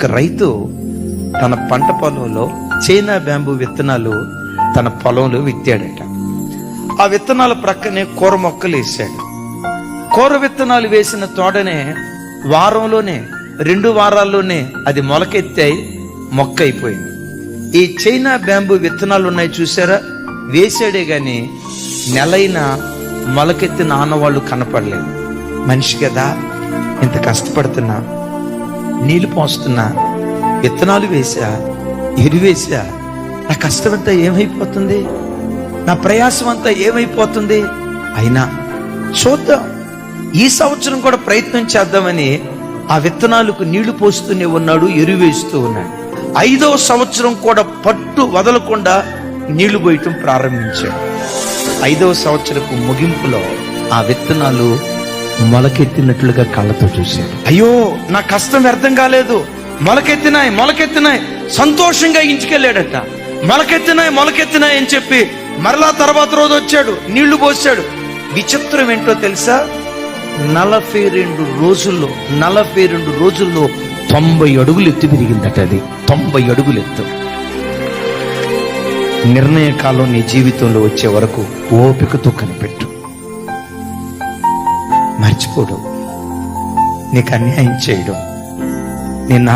ఒక రైతు తన పంట పొలంలో చైనా బ్యాంబూ విత్తనాలు తన పొలంలో విత్తాడట. ఆ విత్తనాల ప్రక్కనే కూర మొక్కలు వేసాడు కూర విత్తనాలు వేసిన తోటనే వారంలోనే రెండు వారాల్లోనే అది మొలకెత్తాయి మొక్క అయిపోయింది ఈ చైనా బ్యాంబూ విత్తనాలు ఉన్నాయి చూసారా వేసాడే గాని నెలైన మొలకెత్తిన ఆనవాళ్ళు కనపడలేదు. మనిషి కదా ఇంత కష్టపడుతున్నా. నీళ్ళు పోస్తున్నా విత్తనాలు వేసా ఎరువేసా నా కష్టం అంతా ఏమైపోతుంది? నా ప్రయాసం అంతా ఏమైపోతుంది? అయినా చూద్దాం. ఈ సంవత్సరం కూడా ప్రయత్నం చేద్దామని ఆ విత్తనాలకు నీళ్ళు పోస్తూనే ఉన్నాడు ఎరువేస్తూ ఉన్నాడు. ఐదవ సంవత్సరం కూడా పట్టు వదలకుండా నీళ్ళు పోయటం ప్రారంభించాడు. ఐదవ సంవత్సరపు ముగింపులో ఆ విత్తనాలు మొలకెత్తినట్లుగా కళ్ళతో చూశాడు. అయ్యో నా కష్టం వ్యర్థం కాలేదు. మొలకెత్తినాయి మొలకెత్తినాయి. సంతోషంగా ఇంచుకెళ్ళాడట మొలకెత్తినాయి మొలకెత్తినాయి అని చెప్పి మరలా తర్వాత రోజు వచ్చాడు నీళ్ళు పోసాడు విచిత్రం ఏంటో తెలుసా? నలభై రెండు రోజుల్లో నలభై రెండు రోజుల్లో తొంభై అడుగులు ఎత్తు పెరిగిందట అది. తొంభై అడుగులు ఎత్తు. నిర్ణయ కాలం నీ జీవితంలో వచ్చే వరకు ఓపికతో కనిపెట్టు. మర్చిపోవడం నీకు అన్యాయం చేయడం. నిన్న